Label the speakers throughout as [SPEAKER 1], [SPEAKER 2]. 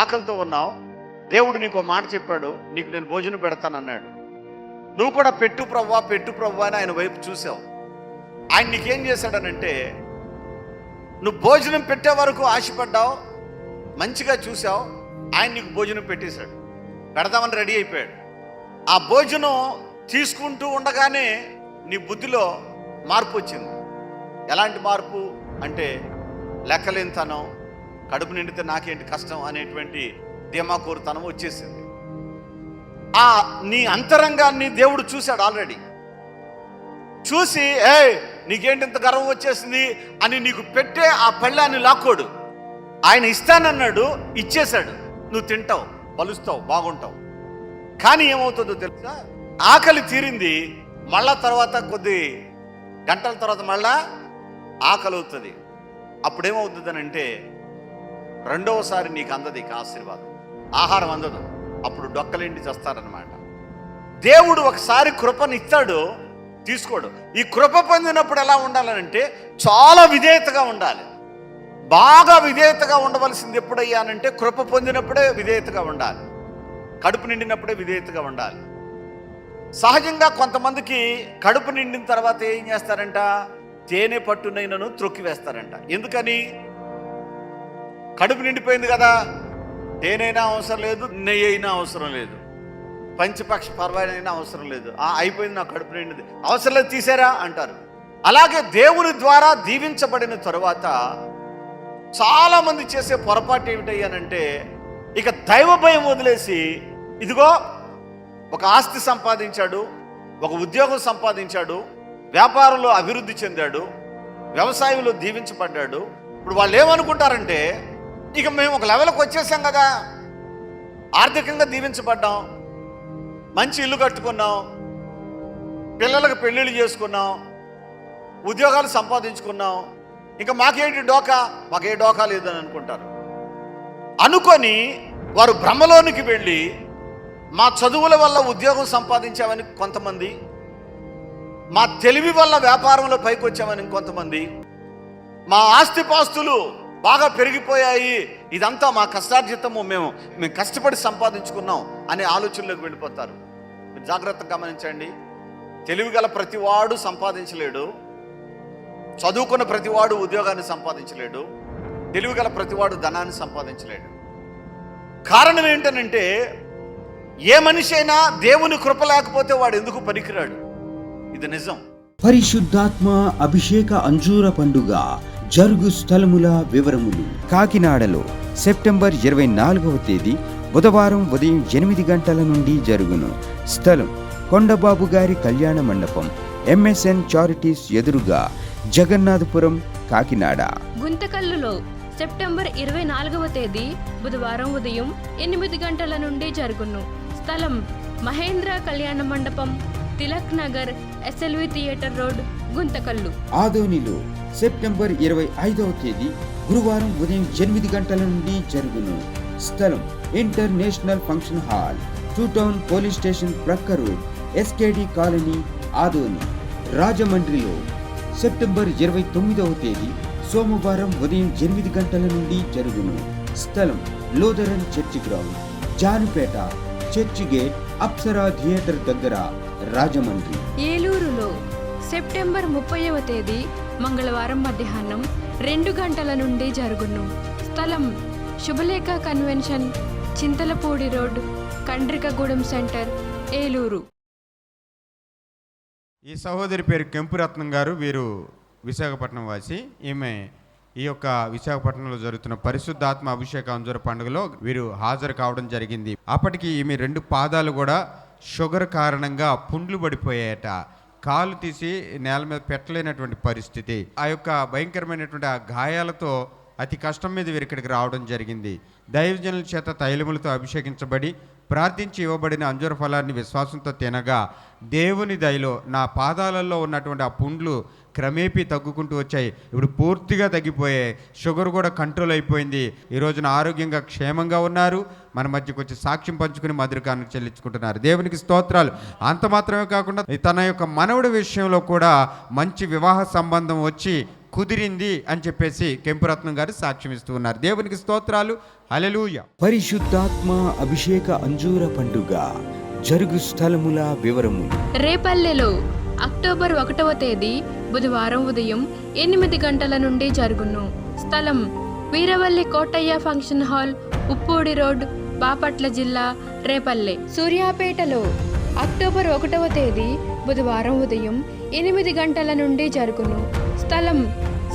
[SPEAKER 1] ఆకలితో ఉన్నావు. దేవుడు నీకు మాట చెప్పాడు. నీకు నేను భోజనం పెడతానన్నాడు. నువ్వు కూడా పెట్టు ప్రవ్వా పెట్టు ప్రవ్వా అని ఆయన వైపు చూసావు. ఆయన నీకేం చేశాడనంటే నువ్వు భోజనం పెట్టే వరకు ఆశపడ్డావు మంచిగా చూసావు ఆయన నీకు భోజనం పెట్టేశాడు. పెడదామని రెడీ అయిపోయాడు. ఆ భోజనం తీసుకుంటూ ఉండగానే నీ బుద్ధిలో మార్పు వచ్చింది. ఎలాంటి మార్పు? అంటే లెక్కలేనితనం కడుపు నిండితే నాకేంటి కష్టం అనేటువంటి ధీమాకూరుతనం వచ్చేసింది. ఆ నీ అంతరంగాన్ని దేవుడు చూశాడు ఆల్రెడీ. చూసి ఏ నీకేంటి ఇంత గర్వం వచ్చేసింది? అని నీకు పెట్టే ఆ పళ్ళాన్ని లాక్కోడు. ఆయన ఇస్తానన్నాడు ఇచ్చేశాడు. నువ్వు తింటావు పలుస్తావు బాగుంటావు. కానీ ఏమవుతుందో తెలుసా? ఆకలి తీరింది మళ్ళా తర్వాత కొద్ది గంటల తర్వాత మళ్ళా ఆకలి అవుతుంది అప్పుడేమవుతుందనంటే రెండవసారి నీకు అందదు ఇక ఆశీర్వాదం. ఆహారం అందదు. అప్పుడు డొక్కలేంటి చేస్తారనమాట దేవుడు ఒకసారి కృపనిస్తాడు తీసుకోడు. ఈ కృప పొందినప్పుడు ఎలా ఉండాలనంటే చాలా విధేయతగా ఉండాలి. బాగా విధేయతగా ఉండవలసింది ఎప్పుడయ్యానంటే కృప పొందినప్పుడే విధేయతగా ఉండాలి. కడుపు నిండినప్పుడే విధేయతగా ఉండాలి. సహజంగా కొంతమందికి కడుపు నిండిన తర్వాత ఏం చేస్తారంట? తేనె పట్టునైనను త్రొక్కి వేస్తారంట ఎందుకని? కడుపు నిండిపోయింది కదా. తేనైనా అవసరం లేదు నెయ్యి అయినా అవసరం లేదు. పంచపక్ష పర్వాలైనా అవసరం లేదు. ఆ అయిపోయింది నా కడుపు నిండింది. అవసరం లేదు తీసారా అంటారు. అలాగే దేవుని ద్వారా దీవించబడిన తరువాత చాలామంది చేసే పొరపాటు ఏమిటయ్యానంటే ఇక దైవ భయం వదిలేసి ఇదిగో ఒక ఆస్తి సంపాదించాడు ఒక ఉద్యోగం సంపాదించాడు వ్యాపారంలో అభివృద్ధి చెందాడు వ్యవసాయంలో దీవించబడ్డాడు. ఇప్పుడు వాళ్ళు ఏమనుకుంటారంటే ఇక మేము ఒక లెవెల్కి వచ్చేసాం కదా. ఆర్థికంగా దీవించబడ్డాం. మంచి ఇల్లు కట్టుకున్నాం. పిల్లలకు పెళ్ళిళ్ళు చేసుకున్నాం. ఉద్యోగాలు సంపాదించుకున్నాం. ఇంకా మాకేంటి డోకా? మాకే డోకా లేదని అనుకుంటారు. అనుకొని వారు భ్రమలోనికి వెళ్ళి మా చదువుల వల్ల ఉద్యోగం సంపాదించామని కొంతమంది మా తెలివి వల్ల వ్యాపారంలో పైకి వచ్చామని కొంతమంది మా ఆస్తిపాస్తులు బాగా పెరిగిపోయాయి. ఇదంతా మా కష్టార్జితము. మేము మేము కష్టపడి సంపాదించుకున్నాం అనే ఆలోచనలోకి వెళ్ళిపోతారు. మీరు జాగ్రత్తగా గమనించండి. తెలివిగల ప్రతివాడు సంపాదించలేడు. చదువుకున్న ప్రతివాడు ఉద్యోగాన్ని సంపాదించలేడు. తెలివిగల ప్రతివాడు ధనాన్ని సంపాదించలేడు. కారణం ఏంటనంటే ఏ మనిషి అయినా దేవుని కృప లేకపోతే వాడు ఎందుకు పనికిరాడు? ఇది నిజం.
[SPEAKER 2] పరిశుద్ధాత్మ అభిషేక అంజూర పండుగ. జరుగు స్థలముల వివరములు. కాకినాడలో సెప్టెంబర్ ఇరవై నాలుగవ తేదీ బుధవారం ఉదయం ఎనిమిది గంటల నుండి జరుగును. స్థలం కొండబాబు గారి కళ్యాణ మండపం ఎంఎస్ఎన్ చారిటీస్ ఎదురుగా జగన్నాథపురం కాకినాడ.
[SPEAKER 3] గుంతకల్లులో సెప్టెంబర్ ఇరవై నాలుగవ తేదీ బుధవారం ఉదయం ఎనిమిది గంటల నుండి జరుగును. స్థలం Mahendra Kalyana Mandapam Tilak Nagar SLV theatre road. Guntakal.
[SPEAKER 2] ఆదోనిలో సెప్టెంబర్ ఇరవై ఐదవ తేదీ గురువారం ఉదయం ఎనిమిది గంటల నుండి జరుగును. స్థలం international function hall two town police station ప్రక్క రోడ్ ఎస్కేడి కాలనీ ఆదోని. రాజమండ్రిలో సెప్టెంబర్ ఇరవై తొమ్మిదవ తేదీ సోమవారం ఉదయం ఎనిమిది గంటల నుండి జరుగును. స్థలం Lutheran church ground Janupeta church gate Apsara theatre దగ్గర రాజమండ్రి.
[SPEAKER 3] ఏలూరులో సెప్టెంబర్ ముప్పైవ తేదీ మంగళవారం మధ్యాహ్నం రెండు గంటల నుండి జరుగును. స్థలం Shubhalekha convention Chintalapudi road Kandrikagudem centre Eluru.
[SPEAKER 4] ఈ సహోదరి పేరు కెంపురత్నం గారు వీరు విశాఖపట్నం వాసి. ఈమె ఈ యొక్క విశాఖపట్నంలో జరుగుతున్న పరిశుద్ధాత్మ అభిషేక అంజుర పండుగలో వీరు హాజరు కావడం జరిగింది. అప్పటికి ఈమె రెండు పాదాలు కూడా షుగర్ కారణంగా పుండ్లు పడిపోయాయట. కాలు తీసి నేల మీద పెట్టలేనటువంటి పరిస్థితి. ఆ యొక్క భయంకరమైనటువంటి ఆ గాయాలతో అతి కష్టం మీద వీరు ఇక్కడికి రావడం జరిగింది. దైవజనుల చేత తైలములతో అభిషేకించబడి ప్రార్థించి ఇవ్వబడిన అంజూర ఫలాన్ని విశ్వాసంతో తినగా దేవుని దయలో నా పాదాలలో ఉన్నటువంటి ఆ పుండ్లు క్రమేపీ తగ్గుకుంటూ వచ్చాయి. ఇప్పుడు పూర్తిగా తగ్గిపోయాయి. షుగర్ కూడా కంట్రోల్ అయిపోయింది. ఈ రోజున ఆరోగ్యంగా క్షేమంగా ఉన్నారు. మన మధ్యకు వచ్చి సాక్ష్యం పంచుకుని మధురకాన్ని చెల్లించుకుంటున్నారు. దేవునికి స్తోత్రాలు. అంత మాత్రమే కాకుండా తన యొక్క మనవుడి విషయంలో కూడా మంచి వివాహ సంబంధం వచ్చి కుదిరింది అని చెప్పేసి కెంపురత్నం గారు సాక్ష్యం ఇస్తూ ఉన్నారు. దేవునికి స్తోత్రాలు. హల్లెలూయా.
[SPEAKER 2] పరిశుద్ధాత్మ అభిషేక అంజూర పండుగ జరుగు స్థలముల వివరములు
[SPEAKER 3] రేపల్లెలో అక్టోబర్ ఒకటవ తేదీ బుధవారం ఉదయం ఎనిమిది గంటల నుండి జరుగును. స్థలం Veeravalli Kotayya function hall Uppudi road Bapatla జిల్లా రేపల్లె. సూర్యాపేటలో అక్టోబర్ ఒకటవ తేదీ బుధవారం ఉదయం ఎనిమిది గంటల నుండి జరుగును. స్థలం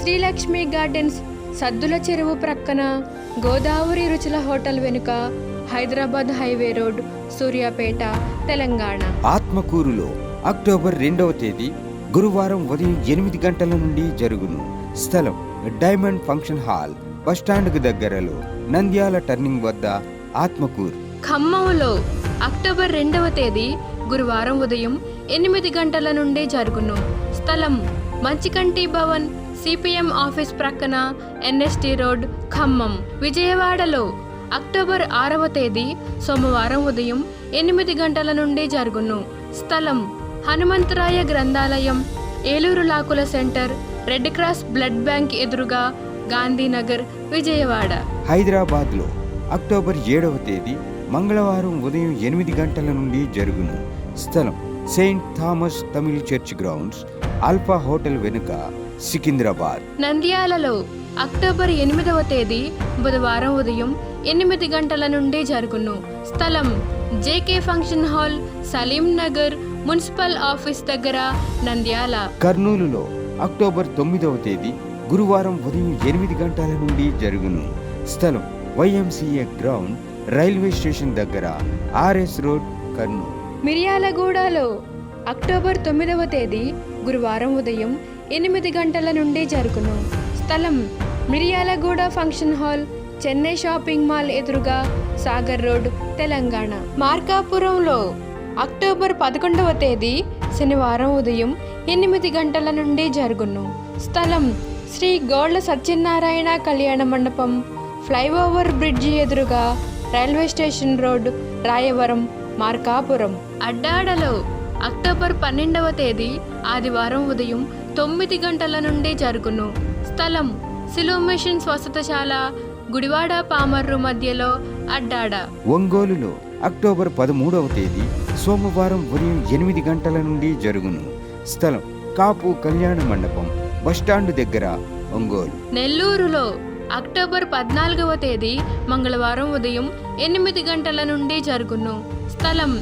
[SPEAKER 3] శ్రీలక్ష్మి గార్డెన్స్ సద్దుల చెరువు ప్రక్కన గోదావరి రుచుల హోటల్ వెనుక హైదరాబాద్ హైవే రోడ్ సూర్యాపేట తెలంగాణ.
[SPEAKER 2] ఆత్మకూరులో అక్టోబర్ రెండవ తేదీ గురువారం ఉదయం ఎనిమిది గంటల నుండి జరుగును. స్థలం డైమండ్ ఫంక్షన్ హాల్ బస్టాండ్కు దగ్గరలో నంద్యాల టర్నింగ్ వద్ద ఆత్మకూరు.
[SPEAKER 3] ఖమ్మంలో అక్టోబర్ రెండవ తేదీ గురువారం ఉదయం ఎనిమిది గంటల నుండే జరుగును. స్థలం మంచికంటి భవన్ సిపిఎం ఆఫీస్ ప్రక్కన ఎన్ఎస్టి రోడ్ ఖమ్మం. విజయవాడలో అక్టోబర్ ఆరవ తేదీ సోమవారం ఉదయం ఎనిమిది గంటల నుండి జరుగును. స్థలం హనుమంతరాయ గ్రంథాలయం Eluru లాకుల centre red cross blood bank ఎదురుగా గాంధీనగర్ విజయవాడ.
[SPEAKER 2] హైదరాబాద్లో అక్టోబర్ ఏడవ తేదీ మంగళవారం ఉదయం ఎనిమిది గంటల నుండి జరుగును. స్థలం Saint Thomas Tamil church grounds Alpha hotel వెనుక సికింద్రాబాద్.
[SPEAKER 3] నంద్యాలలో అక్టోబర్ ఎనిమిదవ తేదీ బుధవారం ఉదయం ఎనిమిది గంటల నుండి జరుగును. స్థలం JK function hall Salim Nagar municipal office దగ్గర నంద్యాల.
[SPEAKER 2] కర్నూలులో అక్టోబర్ తొమ్మిదవ తేదీ గురువారం ఉదయం ఎనిమిది గంటల నుండి జరుగును. స్థలం వైఎంసీఏ గ్రౌండ్ రైల్వే స్టేషన్ దగ్గర ఆర్ఎస్ రోడ్ కర్నూలు.
[SPEAKER 3] మిర్యాలగూడలో అక్టోబర్ తొమ్మిదవ తేదీ గురువారం ఉదయం ఎనిమిది గంటల నుండి జరుగును. స్థలం Miryalaguda function hall Chennai shopping mall ఎదురుగా సాగర్ రోడ్ తెలంగాణ. మార్కాపురంలో అక్టోబర్ పదకొండవ తేదీ శనివారం ఉదయం ఎనిమిది గంటల నుండి జరుగును. స్థలం శ్రీ గోళ్ళ సత్యనారాయణ కళ్యాణ మండపం ఫ్లైఓవర్ బ్రిడ్జి ఎదురుగా railway station road Rayavaram Markapuram. అడ్డాడలో October పన్నెండవ తేదీ ఆదివారం ఉదయం తొమ్మిది గంటల నుండి జరుగును. స్థలం సిలోమిషన్ స్వస్థతశాల గుడివాడ పామర్రు మధ్యలో అడ్డాడ.
[SPEAKER 2] ఒంగోలులో అక్టోబర్ పదమూడవ తేదీ సోమవారం ఉదయం ఎనిమిది గంటల నుండి జరుగును. స్థలం కాపు కళ్యాణ మండపం బస్టాండ్ దగ్గర ఒంగోలు.
[SPEAKER 3] నెల్లూరులో అక్టోబర్ పద్నాలుగవ తేదీ మంగళవారం ఉదయం ఎనిమిది గంటల నుండి జరుగును. స్థలం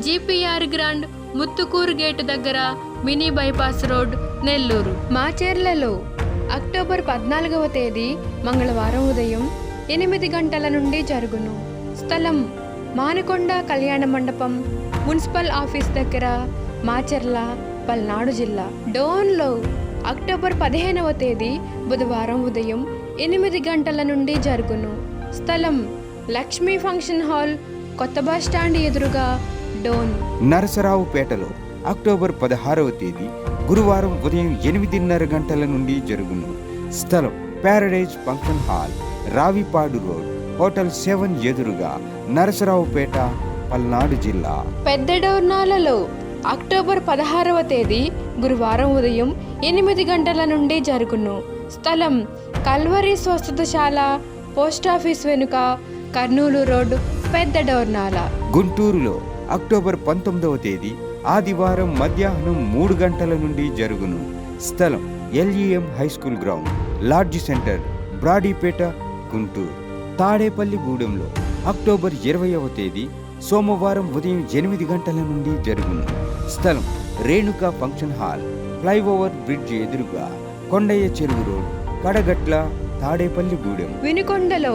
[SPEAKER 3] జీపీఆర్ గ్రాండ్ ముత్తుకూరు గేటు దగ్గర మినీ బైపాస్ రోడ్ నెల్లూరు. మాచేర్లలో అక్టోబర్ పద్నాలుగవ తేదీ మంగళవారం ఉదయం ఎనిమిది గంటల నుండి జరుగును. స్థలం మానకొండ కళ్యాణ మండపం మున్సిపల్ ఆఫీస్ దగ్గర మాచెర్ల పల్నాడు జిల్లా. డోన్లో అక్టోబర్ పదిహేనవ తేదీ బుధవారం ఉదయం ఎనిమిది గంటల నుండి జరుగును. స్థలం లక్ష్మీ ఫంక్షన్ హాల్ కొత్త బస్ స్టాండ్ ఎదురుగా డోన్.
[SPEAKER 2] నరసరావుపేటలో అక్టోబర్ పదహారవ తేదీ గురువారం ఉదయం ఎనిమిదిన్నర గంటల నుండి జరుగును. స్థలం Paradise function hall Ravipadu road hotel seven ఎదురుగా నరసరావుపేట పల్నాడు జిల్లా.
[SPEAKER 3] పెద్ద డోర్నాలలో అక్టోబర్ పదహారవ తేదీ గురువారం ఉదయం ఎనిమిది గంటల నుండి జరుగును. స్థలం కల్వరి స్వస్థతశాల పోస్టాఫీస్ వెనుక కర్నూలు రోడ్ పెద్ద డోర్నాల
[SPEAKER 2] గుంటూరులో అక్టోబర్ పంతొమ్మిదవ తేదీ ఆదివారం మధ్యాహ్నం మూడు గంటల నుండి జరుగును. స్థలం LEM high school ground lodge centre Brodipet Guntur. తాడేపల్లిగూడెంలో October ఇరవైవ తేదీ సోమవారం ఉదయం ఎనిమిది గంటల నుండి జరుగును. స్థలం Renuka function hall flyover bridge ఎదురుగా కొండయ్య చెరువు రోడ్ కడగట్ల తాడేపల్లిగూడెం
[SPEAKER 3] వినుకొండలో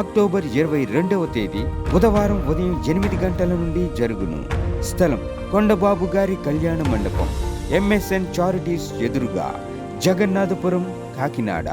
[SPEAKER 2] అక్టోబర్ ఇరవై రెండవ తేదీ బుధవారం ఉదయం ఎనిమిది గంటల నుండి జరుగును. స్థలం కొండబాబు గారి కళ్యాణ మండపం ఎంఎస్ఎన్ చారిటీస్ ఎదురుగా జగన్నాథపురం కాకినాడ.